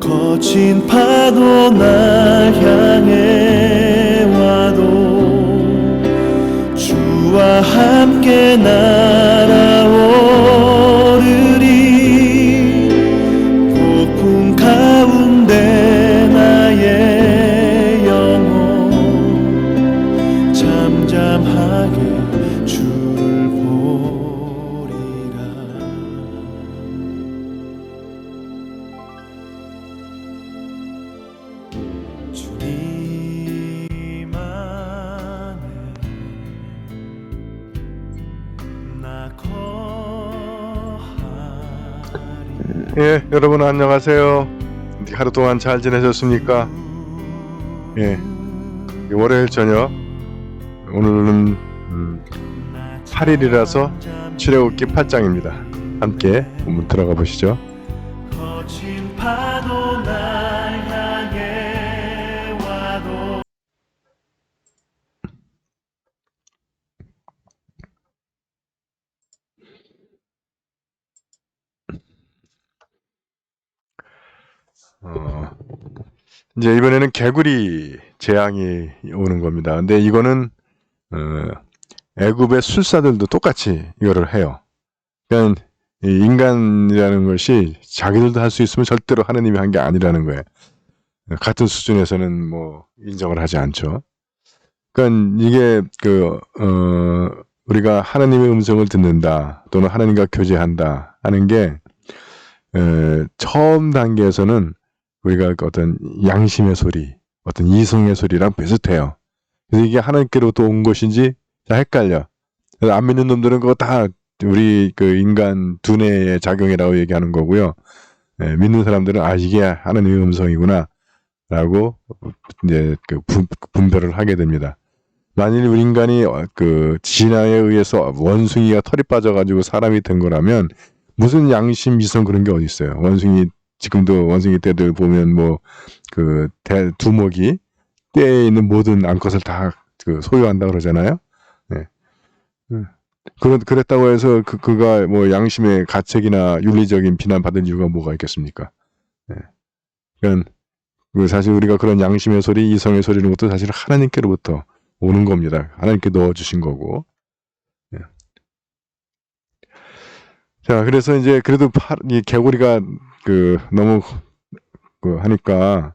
거친 파도 날 향해 와도 주와 함께 날 예, 여러분 안녕하세요. 하루 동안 잘 지내셨습니까? 예, 월요일 저녁 오늘은 음, 8일이라서 출애굽기 8장입니다. 함께 한번 들어가 보시죠. 이제 이번에는 개구리 재앙이 오는 겁니다. 근데 이거는 어, 애굽의 술사들도 똑같이 이거를 해요. 그러니까 이 인간이라는 것이 자기들도 할 수 있으면 절대로 하느님이 한 게 아니라는 거예요. 같은 수준에서는 뭐 인정을 하지 않죠. 그러니까 이게 그 어, 우리가 하나님의 음성을 듣는다 또는 하나님과 교제한다 하는 게 에, 처음 단계에서는 우리가 그 어떤 양심의 소리, 어떤 이성의 소리랑 비슷해요. 그래서 이게 하나님께로부터 온 것인지 다 헷갈려. 그래서 안 믿는 놈들은 그거 다 우리 그 인간 두뇌의 작용이라고 얘기하는 거고요. 예, 믿는 사람들은 아 이게 하나님의 음성이구나라고 이제 그 분, 분별을 하게 됩니다. 만일 우리 인간이 어, 그 진화에 의해서 원숭이가 털이 빠져가지고 사람이 된 거라면 무슨 양심 이성 그런 게 어디 있어요? 원숭이 지금도 원숭이 떼들 보면 뭐 그 두목이 떼에 있는 모든 암컷을 다 그 소유한다 그러잖아요. 네. 음. 그런 그랬다고 해서 그 그가 뭐 양심의 가책이나 윤리적인 비난 받을 이유가 뭐가 있겠습니까? 네. 그 사실 우리가 그런 양심의 소리, 이성의 소리는 것도 사실 하나님께로부터 오는 겁니다. 하나님께 넣어주신 거고. 네. 자, 그래서 이제 그래도 파, 이 개구리가 그 너무 그 하니까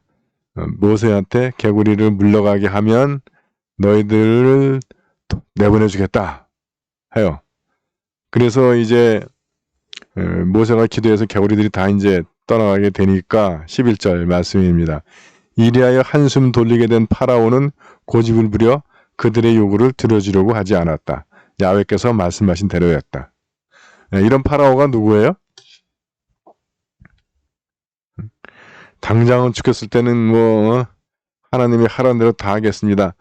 어, 모세한테 개구리를 물러가게 하면 너희들을 내보내주겠다 해요. 그래서 이제 어, 모세가 기도해서 개구리들이 다 이제 떠나가게 되니까 11절 말씀입니다. 이리하여 한숨 돌리게 된 파라오는 고집을 부려 그들의 요구를 들어주려고 하지 않았다. 야외께서 말씀하신 대로였다. 네, 이런 파라오가 누구예요? 당장은 죽였을 때는 뭐 어, 하나님이 하라는 대로 다 하겠습니다.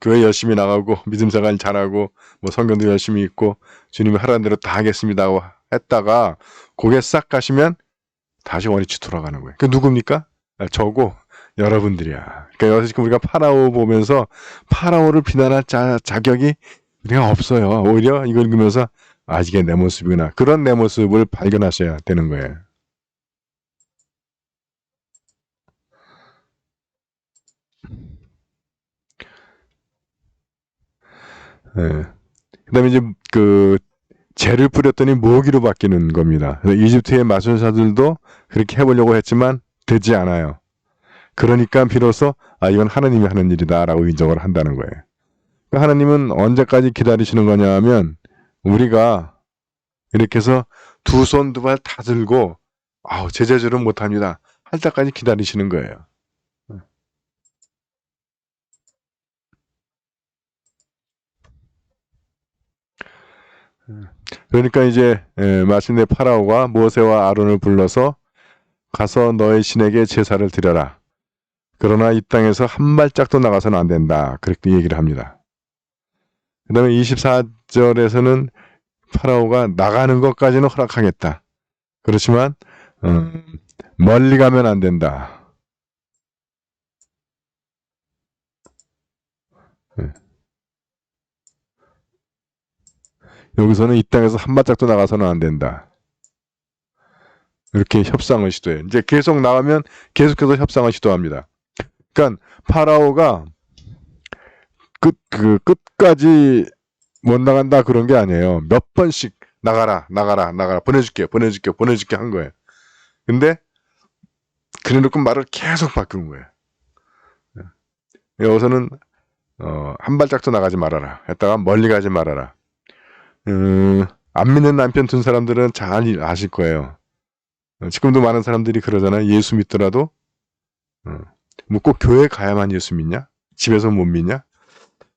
교회 열심히 나가고 믿음 생활 잘하고 뭐 성경도 열심히 읽고 주님이 하라는 대로 다 하겠습니다 하고 했다가 고개 싹 가시면 다시 원위치 돌아가는 거예요. 그 누굽니까? 아, 저고 여러분들이야. 그러니까 여기서 지금 우리가 파라오 보면서 파라오를 비난할 자, 자격이 우리가 없어요. 오히려 이걸 읽으면서 아 이게 내 모습이구나. 그런 내 모습을 발견하셔야 되는 거예요. 예. 그다음에 이제 그 재를 뿌렸더니 모기로 바뀌는 겁니다. 이집트의 마술사들도 그렇게 해보려고 했지만 되지 않아요. 그러니까 비로소 아 이건 하나님이 하는 일이다라고 인정을 한다는 거예요. 그러니까 하나님은 언제까지 기다리시는 거냐면 우리가 이렇게 해서 두 손 두 발 다 들고 아우 제자들은 못합니다. 할 때까지 기다리시는 거예요. 그러니까 이제 에, 마침내 파라오가 모세와 아론을 불러서 가서 너의 신에게 제사를 드려라. 그러나 이 땅에서 한 발짝도 나가서는 안 된다. 그렇게 얘기를 합니다. 그 다음에 24절에서는 파라오가 나가는 것까지는 허락하겠다. 그렇지만 음, 멀리 가면 안 된다. 예. 여기서는 이 땅에서 한 발짝도 나가서는 안 된다. 이렇게 협상을 시도해요. 이제 계속 나가면 계속해서 협상을 시도합니다. 그러니까 파라오가 끝, 그 끝까지 못 나간다 그런 게 아니에요. 몇 번씩 나가라, 나가라, 나가라, 보내줄게, 보내줄게, 보내줄게 한 거예요. 근데 그래놓고 말을 계속 바꾸는 거예요. 예. 여기서는 어, 한 발짝도 나가지 말아라. 했다가 멀리 가지 말아라. 음, 안 믿는 남편 둔 사람들은 잘 아실 거예요. 어, 지금도 많은 사람들이 그러잖아요. 예수 믿더라도 어, 뭐꼭 교회 가야만 예수 믿냐? 집에서 못 믿냐?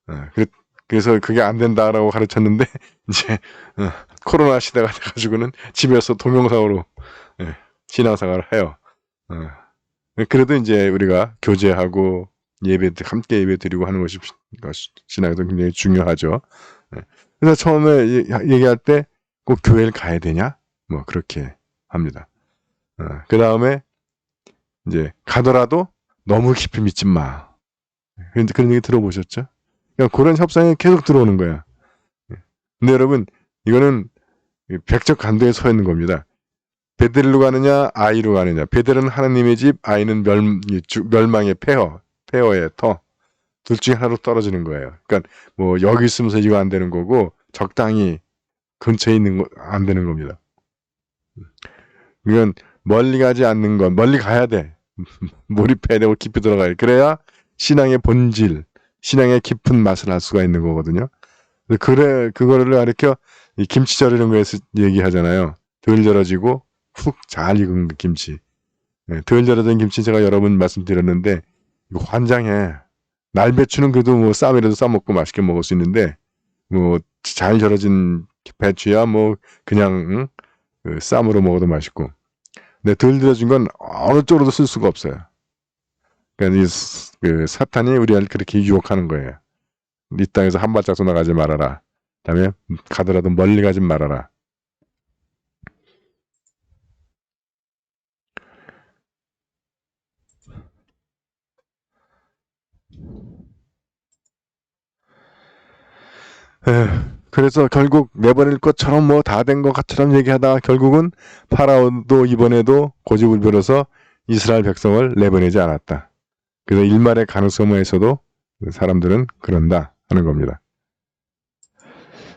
어, 그, 그래서 그게 안 된다라고 가르쳤는데 이제 어, 코로나 시대가 돼가지고는 집에서 동영상으로 예, 신앙생활을 해요. 어, 그래도 이제 우리가 교제하고 예배 함께 예배 드리고 하는 것이 신앙에서 굉장히 중요하죠. 예. 그래서 처음에 얘- 얘기할 때 꼭 교회를 가야 되냐? 뭐 그렇게 합니다. 그 다음에 이제 가더라도 너무 깊이 믿지 마. 그런 그런 얘기 들어보셨죠? 그러니까 그런 협상이 계속 들어오는 거야. 예. 근데 여러분 이거는 백적 간도에 서 있는 겁니다. 베델로 가느냐 아이로 가느냐. 베델은 하나님의 집, 아이는 멸, 멸망의 폐허, 폐허의 터. 둘 중에 하나로 떨어지는 거예요. 그러니까 뭐 여기 있으면서 이거 안 되는 거고 적당히 근처에 있는 거 안 되는 겁니다. 이건 멀리 가지 않는 건 멀리 가야 돼. 몰입해야 되고 깊이 들어가야 돼. 그래야 신앙의 본질, 신앙의 깊은 맛을 알 수가 있는 거거든요. 그래 그거를 가르쳐 이 김치 절이는 거에서 얘기하잖아요. 덜 절여지고 푹잘 익은 그 김치. 네, 덜 절여진 김치 제가 여러 번 말씀드렸는데 이거 환장해. 날배추는 그래도 뭐 쌈이라도 싸 먹고 맛있게 먹을 수 있는데 뭐 잘 절여진 배추야 뭐 그냥 응? 그 쌈으로 먹어도 맛있고. 근데 덜 절여진 건 어느 쪽으로도 쓸 수가 없어요. 그러니까 이 스- 그 사탄이 우리를 그렇게 유혹하는 거예요. 이 땅에서 한 발짝도 나가지 말아라. 그다음에 가더라도 멀리 가지 말아라. 에, 그래서 결국 내버릴 것처럼 뭐 다 된 것처럼 얘기하다가 결국은 파라오도 이번에도 고집을 부려서 이스라엘 백성을 내보내지 않았다. 그래서 일말의 가능성에서도 사람들은 그런다 하는 겁니다.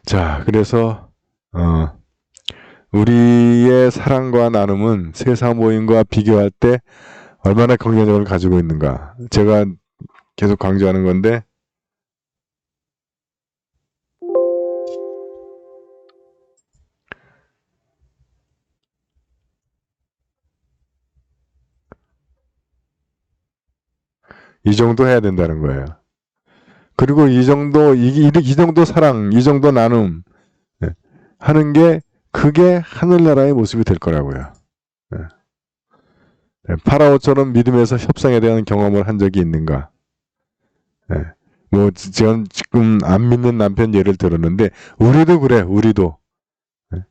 자, 그래서 어, 우리의 사랑과 나눔은 세상 모임과 비교할 때 얼마나 긍정적을 가지고 있는가. 제가 계속 강조하는 건데 이 정도 해야 된다는 거예요. 그리고 이 정도 이, 이, 이 정도 사랑, 이 정도 나눔 예, 하는 게 그게 하늘나라의 모습이 될 거라고요. 예. 예, 파라오처럼 믿음에서 협상에 대한 경험을 한 적이 있는가? 예. 뭐 지금 지금 안 믿는 남편 예를 들었는데 우리도 그래, 우리도 예.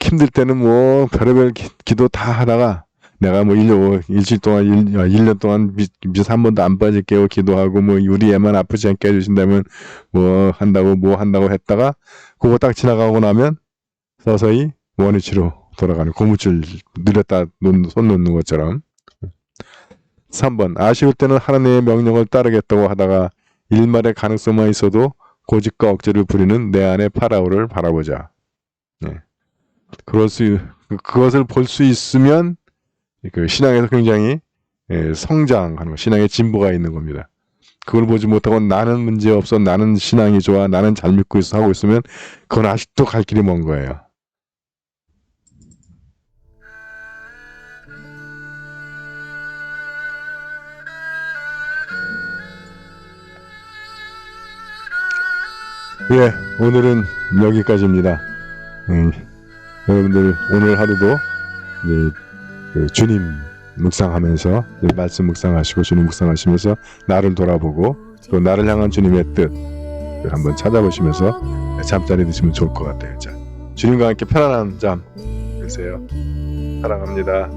힘들 때는 뭐 별의별 기, 기도 다 하다가 내가 뭐 일년 일주일 동안 일, 아, 1년 동안 미, 미서 한 번도 안 빠질게요 기도하고 뭐 우리 애만 아프지 않게 해주신다면 뭐 한다고 뭐 한다고 했다가 그거 딱 지나가고 나면 서서히 원위치로 돌아가는 고무줄 늘렸다 놓, 손 놓는 것처럼 3번 아쉬울 때는 하나님의 명령을 따르겠다고 하다가 일말의 가능성만 있어도 고집과 억지를 부리는 내 안의 파라오를 바라보자. 네. 그럴 수 그것을 볼 수 있으면 그 신앙에서 굉장히 예, 성장하는 거, 신앙의 진보가 있는 겁니다. 그걸 보지 못하고 나는 문제 없어, 나는 신앙이 좋아, 나는 잘 믿고 있어 하고 있으면 그건 아직도 갈 길이 먼 거예요. 예, 오늘은 여기까지입니다. 음, 여러분들 오늘 하루도 네, 그 주님 묵상하면서 네, 말씀 묵상하시고 주님 묵상하시면서 나를 돌아보고 또 나를 향한 주님의 뜻 한번 찾아보시면서 잠자리 드시면 좋을 것 같아요. 자, 주님과 함께 편안한 잠 되세요. 사랑합니다.